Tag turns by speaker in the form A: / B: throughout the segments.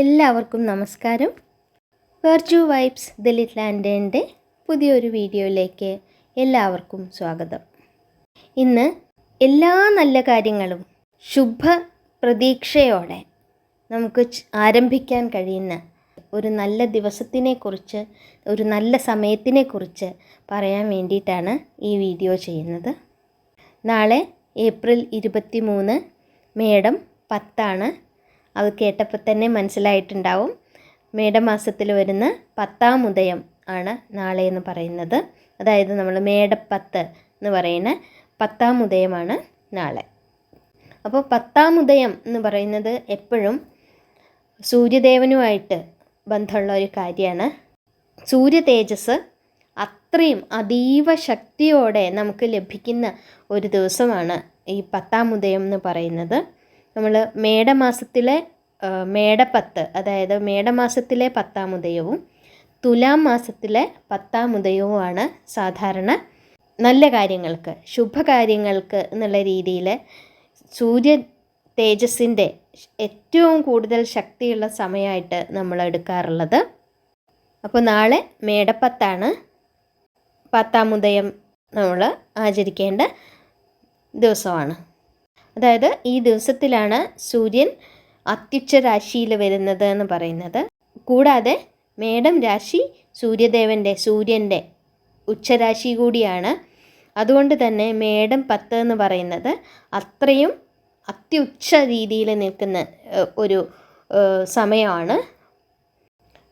A: എല്ലാവർക്കും നമസ്കാരം വെർജു വൈബ്സ് ദലിത് ലാൻഡേൻ്റെ പുതിയൊരു വീഡിയോയിലേക്ക് എല്ലാവർക്കും സ്വാഗതം ഇന്ന് എല്ലാ നല്ല കാര്യങ്ങളും ശുഭ പ്രതീക്ഷയോടെ നമുക്ക് ആരംഭിക്കാൻ കഴിയുന്ന ഒരു നല്ല ദിവസത്തിനെക്കുറിച്ച് ഒരു നല്ല സമയത്തിനെക്കുറിച്ച് പറയാൻ വേണ്ടിയിട്ടാണ് ഈ വീഡിയോ ചെയ്യുന്നത് നാളെ ഏപ്രിൽ ഇരുപത്തി മൂന്ന് മേഡം പത്താണ് അത് കേട്ടപ്പോൾ തന്നെ മനസ്സിലായിട്ടുണ്ടാവും മേടമാസത്തിൽ വരുന്ന പത്താം ഉദയം ആണ് നാളെ എന്ന് പറയുന്നത് അതായത് നമ്മൾ മേടപ്പത്ത് എന്ന് പറയുന്ന പത്താം ഉദയമാണ് നാളെ അപ്പോൾ പത്താം ഉദയം എന്ന് പറയുന്നത് എപ്പോഴും സൂര്യദേവനുമായിട്ട് ബന്ധമുള്ള ഒരു കാര്യമാണ് സൂര്യ തേജസ് അത്രയും അതീവ ശക്തിയോടെ നമുക്ക് ലഭിക്കുന്ന ഒരു ദിവസമാണ് ഈ പത്താം ഉദയം എന്ന് പറയുന്നത് നമ്മൾ മേടമാസത്തിലെ മേടപ്പത്ത് അതായത് മേടമാസത്തിലെ ഉദയവും തുലാം മാസത്തിലെ ഉദയവുമാണ് സാധാരണ നല്ല കാര്യങ്ങൾക്ക് ശുഭകാര്യങ്ങൾക്ക് എന്നുള്ള രീതിയിൽ സൂര്യ തേജസ്സിൻ്റെ ഏറ്റവും കൂടുതൽ ശക്തിയുള്ള സമയമായിട്ട് നമ്മൾ എടുക്കാറുള്ളത് അപ്പോൾ നാളെ മേടപ്പത്താണ് ഉദയം നമ്മൾ ആചരിക്കേണ്ട ദിവസമാണ് അതായത് ഈ ദിവസത്തിലാണ് സൂര്യൻ അത്യുച്ച രാശിയിൽ വരുന്നത് എന്ന് പറയുന്നത് കൂടാതെ മേടം രാശി സൂര്യദേവൻ്റെ സൂര്യൻ്റെ ഉച്ചരാശി കൂടിയാണ് അതുകൊണ്ട് തന്നെ മേടം പത്ത് എന്ന് പറയുന്നത് അത്രയും അത്യുച്ച രീതിയിൽ നിൽക്കുന്ന ഒരു സമയമാണ്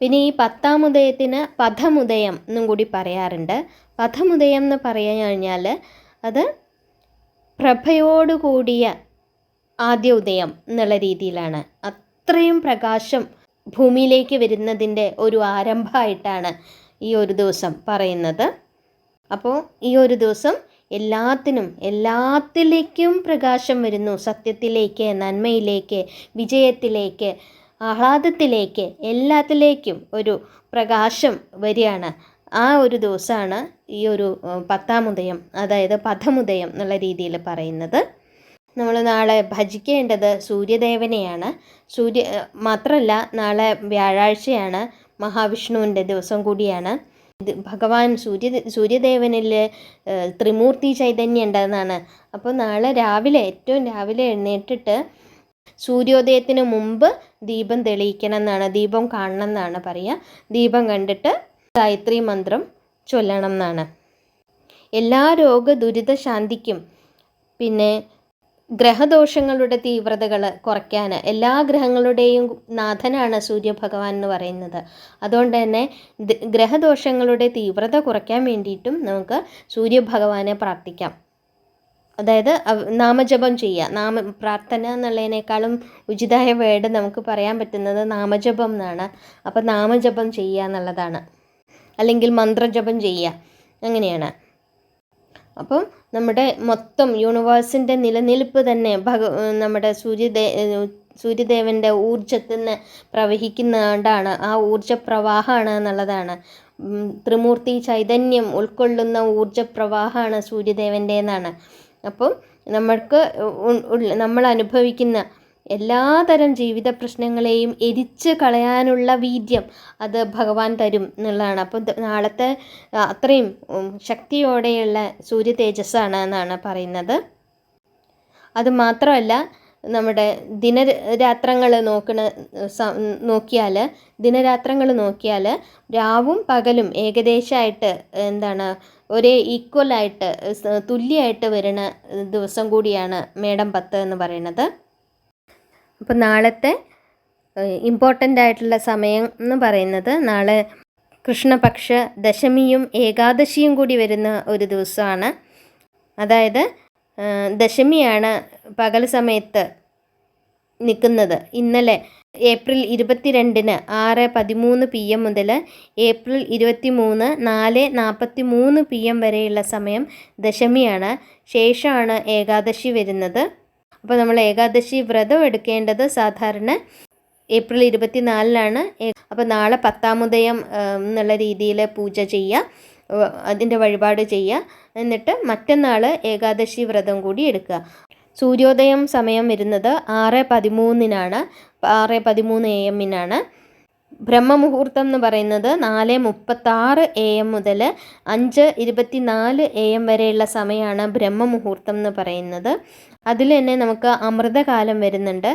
A: പിന്നെ ഈ പത്താം ഉദയത്തിന് പഥമുദയം എന്നും കൂടി പറയാറുണ്ട് പഥമുദയം എന്ന് പറയാൻ കഴിഞ്ഞാൽ അത് പ്രഭയോടുകൂടിയ ആദ്യ ഉദയം എന്നുള്ള രീതിയിലാണ് അത്രയും പ്രകാശം ഭൂമിയിലേക്ക് വരുന്നതിൻ്റെ ഒരു ആരംഭമായിട്ടാണ് ഈ ഒരു ദിവസം പറയുന്നത് അപ്പോൾ ഈ ഒരു ദിവസം എല്ലാത്തിനും എല്ലാത്തിലേക്കും പ്രകാശം വരുന്നു സത്യത്തിലേക്ക് നന്മയിലേക്ക് വിജയത്തിലേക്ക് ആഹ്ലാദത്തിലേക്ക് എല്ലാത്തിലേക്കും ഒരു പ്രകാശം വരികയാണ് ആ ഒരു ദിവസമാണ് ഈ ഒരു പത്താമുദയം അതായത് പഥമുദയം എന്നുള്ള രീതിയിൽ പറയുന്നത് നമ്മൾ നാളെ ഭജിക്കേണ്ടത് സൂര്യദേവനെയാണ് സൂര്യ മാത്രമല്ല നാളെ വ്യാഴാഴ്ചയാണ് മഹാവിഷ്ണുവിൻ്റെ ദിവസം കൂടിയാണ് ഇത് ഭഗവാൻ സൂര്യ സൂര്യദേവനിൽ ത്രിമൂർത്തി ചൈതന്യം ഉണ്ടെന്നാണ് അപ്പോൾ നാളെ രാവിലെ ഏറ്റവും രാവിലെ എഴുന്നേറ്റിട്ട് സൂര്യോദയത്തിന് മുമ്പ് ദീപം തെളിയിക്കണം എന്നാണ് ദീപം കാണണം എന്നാണ് പറയുക ദീപം കണ്ടിട്ട് ഗായത്രി മന്ത്രം ചൊല്ലണം എന്നാണ് എല്ലാ രോഗ ദുരിത ശാന്തിക്കും പിന്നെ ഗ്രഹദോഷങ്ങളുടെ തീവ്രതകൾ കുറയ്ക്കാൻ എല്ലാ ഗ്രഹങ്ങളുടെയും നാഥനാണ് സൂര്യഭഗവാൻ എന്ന് പറയുന്നത് അതുകൊണ്ട് തന്നെ ഗ്രഹദോഷങ്ങളുടെ തീവ്രത കുറയ്ക്കാൻ വേണ്ടിയിട്ടും നമുക്ക് സൂര്യഭഗവാനെ പ്രാർത്ഥിക്കാം അതായത് നാമജപം ചെയ്യുക നാമ പ്രാർത്ഥന എന്നുള്ളതിനേക്കാളും ഉചിതമായ വേർഡ് നമുക്ക് പറയാൻ പറ്റുന്നത് നാമജപം എന്നാണ് അപ്പോൾ നാമജപം ചെയ്യുക എന്നുള്ളതാണ് അല്ലെങ്കിൽ മന്ത്രജപം ചെയ്യുക അങ്ങനെയാണ് അപ്പം നമ്മുടെ മൊത്തം യൂണിവേഴ്സിൻ്റെ നിലനിൽപ്പ് തന്നെ ഭഗ നമ്മുടെ സൂര്യദേ സൂര്യദേവൻ്റെ ഊർജ്ജത്തിൽ നിന്ന് പ്രവഹിക്കുന്നതുകൊണ്ടാണ് ആ ഊർജ്ജപ്രവാഹമാണ് എന്നുള്ളതാണ് ത്രിമൂർത്തി ചൈതന്യം ഉൾക്കൊള്ളുന്ന ഊർജ്ജപ്രവാഹമാണ് സൂര്യദേവൻ്റെ എന്നാണ് അപ്പം നമ്മൾക്ക് നമ്മൾ അനുഭവിക്കുന്ന എല്ലാതരം ജീവിത പ്രശ്നങ്ങളെയും എരിച്ച് കളയാനുള്ള വീര്യം അത് ഭഗവാൻ തരും എന്നുള്ളതാണ് അപ്പോൾ നാളത്തെ അത്രയും ശക്തിയോടെയുള്ള സൂര്യ തേജസ്സാണ് എന്നാണ് പറയുന്നത് അത് മാത്രമല്ല നമ്മുടെ ദിനരാത്രങ്ങൾ നോക്കണ നോക്കിയാൽ ദിനരാത്രങ്ങൾ നോക്കിയാൽ രാവും പകലും ഏകദേശമായിട്ട് എന്താണ് ഒരേ ഈക്വലായിട്ട് തുല്യമായിട്ട് വരുന്ന ദിവസം കൂടിയാണ് മേടം പത്ത് എന്ന് പറയുന്നത് അപ്പോൾ നാളത്തെ ഇമ്പോർട്ടൻ്റ് ആയിട്ടുള്ള സമയം എന്ന് പറയുന്നത് നാളെ കൃഷ്ണപക്ഷ ദശമിയും ഏകാദശിയും കൂടി വരുന്ന ഒരു ദിവസമാണ് അതായത് ദശമിയാണ് പകൽ സമയത്ത് നിൽക്കുന്നത് ഇന്നലെ ഏപ്രിൽ ഇരുപത്തിരണ്ടിന് ആറ് പതിമൂന്ന് പി എം മുതൽ ഏപ്രിൽ ഇരുപത്തി മൂന്ന് നാല് നാൽപ്പത്തി മൂന്ന് പി എം വരെയുള്ള സമയം ദശമിയാണ് ശേഷമാണ് ഏകാദശി വരുന്നത് അപ്പോൾ നമ്മൾ ഏകാദശി വ്രതം എടുക്കേണ്ടത് സാധാരണ ഏപ്രിൽ ഇരുപത്തിനാലിനാണ് അപ്പോൾ നാളെ പത്താമുദയം എന്നുള്ള രീതിയിൽ പൂജ ചെയ്യുക അതിൻ്റെ വഴിപാട് ചെയ്യുക എന്നിട്ട് മറ്റന്നാൾ ഏകാദശി വ്രതം കൂടി എടുക്കുക സൂര്യോദയം സമയം വരുന്നത് ആറ് പതിമൂന്നിനാണ് ആറ് പതിമൂന്ന് എ എമ്മിനാണ് ബ്രഹ്മമുഹൂർത്തം എന്ന് പറയുന്നത് നാല് ആറ് എ എം മുതൽ അഞ്ച് ഇരുപത്തി നാല് എ എം വരെയുള്ള സമയമാണ് ബ്രഹ്മമുഹൂർത്തം എന്ന് പറയുന്നത് അതിൽ തന്നെ നമുക്ക് അമൃതകാലം വരുന്നുണ്ട്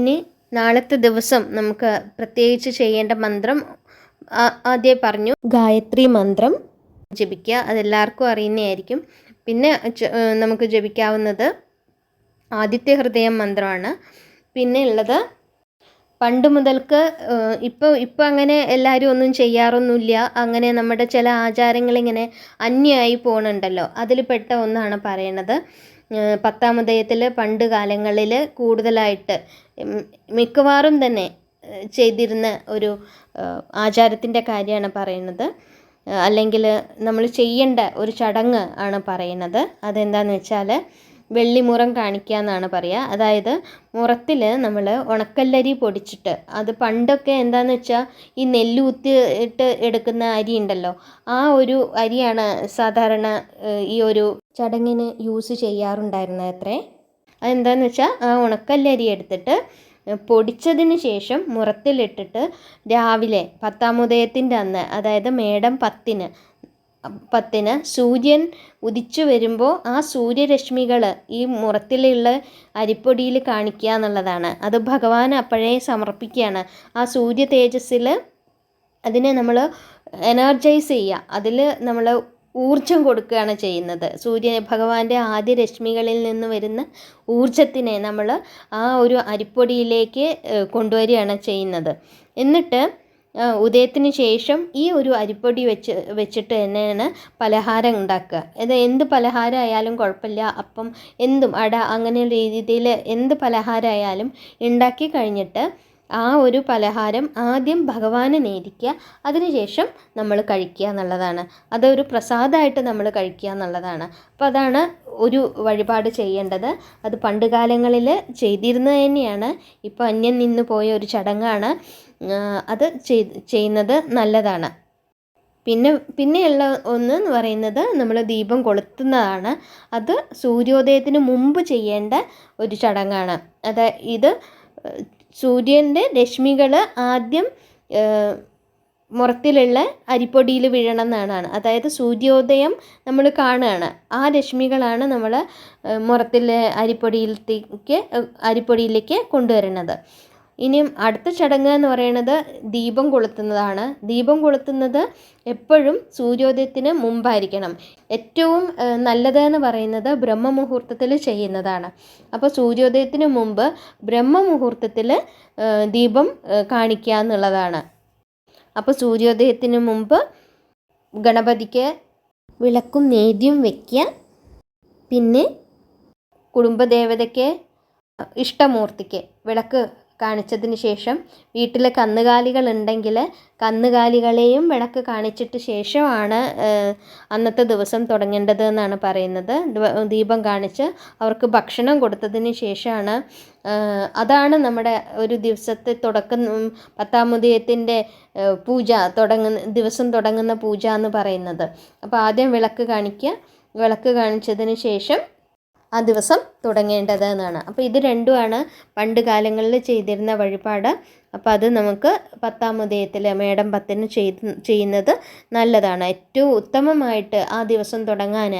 A: ഇനി നാളത്തെ ദിവസം നമുക്ക് പ്രത്യേകിച്ച് ചെയ്യേണ്ട മന്ത്രം ആദ്യം പറഞ്ഞു ഗായത്രി മന്ത്രം ജപിക്കുക അതെല്ലാവർക്കും അറിയുന്നതായിരിക്കും പിന്നെ നമുക്ക് ജപിക്കാവുന്നത് ആദിത്യ ഹൃദയം മന്ത്രമാണ് പിന്നെ ഉള്ളത് പണ്ട് മുതൽക്ക് ഇപ്പോൾ ഇപ്പോൾ അങ്ങനെ എല്ലാവരും ഒന്നും ചെയ്യാറൊന്നുമില്ല അങ്ങനെ നമ്മുടെ ചില ആചാരങ്ങളിങ്ങനെ അന്യമായി പോകണുണ്ടല്ലോ അതിൽ പെട്ട ഒന്നാണ് പറയണത് പത്താമതയത്തിൽ പണ്ട് കാലങ്ങളിൽ കൂടുതലായിട്ട് മിക്കവാറും തന്നെ ചെയ്തിരുന്ന ഒരു ആചാരത്തിൻ്റെ കാര്യമാണ് പറയുന്നത് അല്ലെങ്കിൽ നമ്മൾ ചെയ്യേണ്ട ഒരു ചടങ്ങ് ആണ് പറയുന്നത് അതെന്താണെന്ന് വെച്ചാൽ വെള്ളിമുറം കാണിക്കുക എന്നാണ് പറയുക അതായത് മുറത്തിൽ നമ്മൾ ഉണക്കല്ലരി പൊടിച്ചിട്ട് അത് പണ്ടൊക്കെ എന്താണെന്ന് വെച്ചാൽ ഈ നെല്ലൂത്തി ഇട്ട് എടുക്കുന്ന അരി ഉണ്ടല്ലോ ആ ഒരു അരിയാണ് സാധാരണ ഈ ഒരു ചടങ്ങിന് യൂസ് ചെയ്യാറുണ്ടായിരുന്നത് അത്രേ അതെന്താണെന്ന് വെച്ചാൽ ആ ഉണക്കല്ലരി എടുത്തിട്ട് പൊടിച്ചതിന് ശേഷം മുറത്തിലിട്ടിട്ട് രാവിലെ പത്താമുദയത്തിൻ്റെ അന്ന് അതായത് മേടം പത്തിന് പത്തിന് സൂര്യൻ ഉദിച്ചു വരുമ്പോൾ ആ സൂര്യരശ്മികൾ ഈ മുറത്തിലുള്ള അരിപ്പൊടിയിൽ കാണിക്കുക എന്നുള്ളതാണ് അത് ഭഗവാൻ അപ്പോഴേ സമർപ്പിക്കുകയാണ് ആ സൂര്യ തേജസ്സിൽ അതിനെ നമ്മൾ എനർജൈസ് ചെയ്യുക അതിൽ നമ്മൾ ഊർജം കൊടുക്കുകയാണ് ചെയ്യുന്നത് സൂര്യ ഭഗവാന്റെ ആദ്യ രശ്മികളിൽ നിന്ന് വരുന്ന ഊർജത്തിനെ നമ്മൾ ആ ഒരു അരിപ്പൊടിയിലേക്ക് കൊണ്ടുവരികയാണ് ചെയ്യുന്നത് എന്നിട്ട് ഉദയത്തിന് ശേഷം ഈ ഒരു അരിപ്പൊടി വെച്ച് വെച്ചിട്ട് തന്നെയാണ് പലഹാരം ഉണ്ടാക്കുക അത് എന്ത് പലഹാരം ആയാലും കുഴപ്പമില്ല അപ്പം എന്തും അട അങ്ങനെ രീതിയിൽ എന്ത് പലഹാരമായാലും ഉണ്ടാക്കി കഴിഞ്ഞിട്ട് ആ ഒരു പലഹാരം ആദ്യം ഭഗവാനെ നേരിക്കുക അതിനുശേഷം നമ്മൾ കഴിക്കുക എന്നുള്ളതാണ് അതൊരു പ്രസാദമായിട്ട് നമ്മൾ കഴിക്കുക എന്നുള്ളതാണ് അപ്പോൾ അതാണ് ഒരു വഴിപാട് ചെയ്യേണ്ടത് അത് പണ്ട് കാലങ്ങളിൽ ചെയ്തിരുന്നത് തന്നെയാണ് ഇപ്പോൾ അന്യം നിന്ന് പോയ ഒരു ചടങ്ങാണ് അത് ചെയ്യുന്നത് നല്ലതാണ് പിന്നെ പിന്നെയുള്ള ഒന്ന് എന്ന് പറയുന്നത് നമ്മൾ ദീപം കൊളുത്തുന്നതാണ് അത് സൂര്യോദയത്തിന് മുമ്പ് ചെയ്യേണ്ട ഒരു ചടങ്ങാണ് അത് ഇത് സൂര്യൻ്റെ രശ്മികൾ ആദ്യം മുറത്തിലുള്ള അരിപ്പൊടിയിൽ വീഴണം എന്നാണ് അതായത് സൂര്യോദയം നമ്മൾ കാണുകയാണ് ആ രശ്മികളാണ് നമ്മൾ മുറത്തിലെ അരിപ്പൊടിയിലേക്ക് അരിപ്പൊടിയിലേക്ക് കൊണ്ടുവരുന്നത് ഇനിയും അടുത്ത ചടങ്ങ് എന്ന് പറയുന്നത് ദീപം കൊളുത്തുന്നതാണ് ദീപം കൊളുത്തുന്നത് എപ്പോഴും സൂര്യോദയത്തിന് മുമ്പായിരിക്കണം ഏറ്റവും നല്ലത് എന്ന് പറയുന്നത് ബ്രഹ്മമുഹൂർത്തത്തിൽ ചെയ്യുന്നതാണ് അപ്പോൾ സൂര്യോദയത്തിന് മുമ്പ് ബ്രഹ്മമുഹൂർത്തത്തിൽ ദീപം കാണിക്കുക എന്നുള്ളതാണ് അപ്പോൾ സൂര്യോദയത്തിന് മുമ്പ് ഗണപതിക്ക് വിളക്കും നേദ്യം വയ്ക്കുക പിന്നെ കുടുംബദേവതയ്ക്ക് ഇഷ്ടമൂർത്തിക്ക് വിളക്ക് കാണിച്ചതിന് ശേഷം വീട്ടിൽ കന്നുകാലികൾ ഉണ്ടെങ്കിൽ കന്നുകാലികളെയും വിളക്ക് കാണിച്ചിട്ട് ശേഷമാണ് അന്നത്തെ ദിവസം തുടങ്ങേണ്ടത് എന്നാണ് പറയുന്നത് ദീപം കാണിച്ച് അവർക്ക് ഭക്ഷണം കൊടുത്തതിന് ശേഷമാണ് അതാണ് നമ്മുടെ ഒരു ദിവസത്തെ തുടക്കം പത്താമുദയത്തിൻ്റെ പൂജ തുടങ്ങുന്ന ദിവസം തുടങ്ങുന്ന പൂജ എന്ന് പറയുന്നത് അപ്പോൾ ആദ്യം വിളക്ക് കാണിക്കുക വിളക്ക് കാണിച്ചതിന് ശേഷം ആ ദിവസം തുടങ്ങേണ്ടത് എന്നാണ് അപ്പോൾ ഇത് രണ്ടുമാണ് പണ്ട് കാലങ്ങളിൽ ചെയ്തിരുന്ന വഴിപാട് അപ്പോൾ അത് നമുക്ക് പത്താം ഉദയത്തിൽ മേടം പത്തിന് ചെയ്ത് ചെയ്യുന്നത് നല്ലതാണ് ഏറ്റവും ഉത്തമമായിട്ട് ആ ദിവസം തുടങ്ങാൻ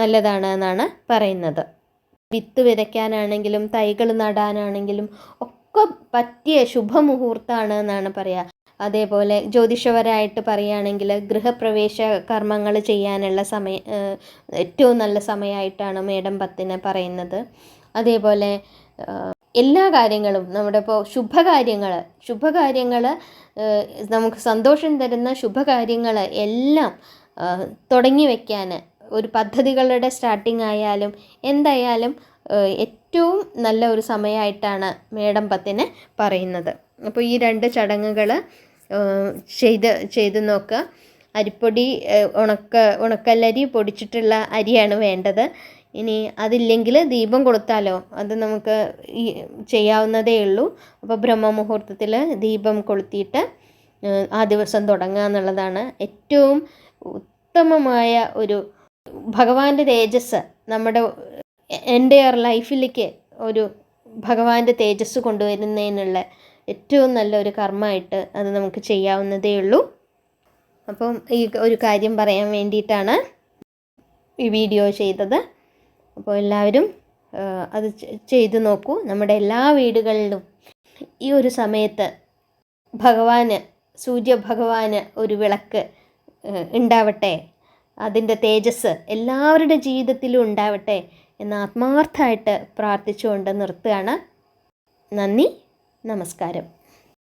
A: നല്ലതാണ് എന്നാണ് പറയുന്നത് വിത്ത് വിതയ്ക്കാനാണെങ്കിലും തൈകൾ നടാനാണെങ്കിലും ഒക്കെ പറ്റിയ ശുഭമുഹൂർത്തമാണ് എന്നാണ് പറയുക അതേപോലെ ജ്യോതിഷവരായിട്ട് പറയുകയാണെങ്കിൽ ഗൃഹപ്രവേശ കർമ്മങ്ങൾ ചെയ്യാനുള്ള സമയം ഏറ്റവും നല്ല സമയമായിട്ടാണ് മേഡം പത്തിനെ പറയുന്നത് അതേപോലെ എല്ലാ കാര്യങ്ങളും നമ്മുടെ ഇപ്പോൾ ശുഭകാര്യങ്ങൾ ശുഭകാര്യങ്ങൾ നമുക്ക് സന്തോഷം തരുന്ന ശുഭകാര്യങ്ങൾ എല്ലാം തുടങ്ങി വയ്ക്കാൻ ഒരു പദ്ധതികളുടെ സ്റ്റാർട്ടിംഗ് ആയാലും എന്തായാലും ഏറ്റവും നല്ല ഒരു സമയമായിട്ടാണ് മേഡം പത്തിനെ പറയുന്നത് അപ്പോൾ ഈ രണ്ട് ചടങ്ങുകൾ ചെയ്ത് ചെയ്ത് നോക്കുക അരിപ്പൊടി ഉണക്ക ഉണക്കല്ലരി പൊടിച്ചിട്ടുള്ള അരിയാണ് വേണ്ടത് ഇനി അതില്ലെങ്കിൽ ദീപം കൊളുത്താലോ അത് നമുക്ക് ഈ ചെയ്യാവുന്നതേ ഉള്ളൂ അപ്പോൾ ബ്രഹ്മമുഹൂർത്തത്തിൽ ദീപം കൊളുത്തിയിട്ട് ആ ദിവസം തുടങ്ങുക എന്നുള്ളതാണ് ഏറ്റവും ഉത്തമമായ ഒരു ഭഗവാന്റെ തേജസ് നമ്മുടെ എൻ്റെ ലൈഫിലേക്ക് ഒരു ഭഗവാന്റെ തേജസ് കൊണ്ടുവരുന്നതിനുള്ള ഏറ്റവും നല്ലൊരു കർമ്മമായിട്ട് അത് നമുക്ക് ചെയ്യാവുന്നതേ ഉള്ളൂ അപ്പം ഈ ഒരു കാര്യം പറയാൻ വേണ്ടിയിട്ടാണ് ഈ വീഡിയോ ചെയ്തത് അപ്പോൾ എല്ലാവരും അത് ചെയ്തു നോക്കൂ നമ്മുടെ എല്ലാ വീടുകളിലും ഈ ഒരു സമയത്ത് ഭഗവാന് സൂര്യഭഗവാന് ഒരു വിളക്ക് ഉണ്ടാവട്ടെ അതിൻ്റെ തേജസ് എല്ലാവരുടെ ജീവിതത്തിലും ഉണ്ടാവട്ടെ എന്ന് ആത്മാർത്ഥമായിട്ട് പ്രാർത്ഥിച്ചുകൊണ്ട് നിർത്തുകയാണ് നന്ദി നമസ്കാരം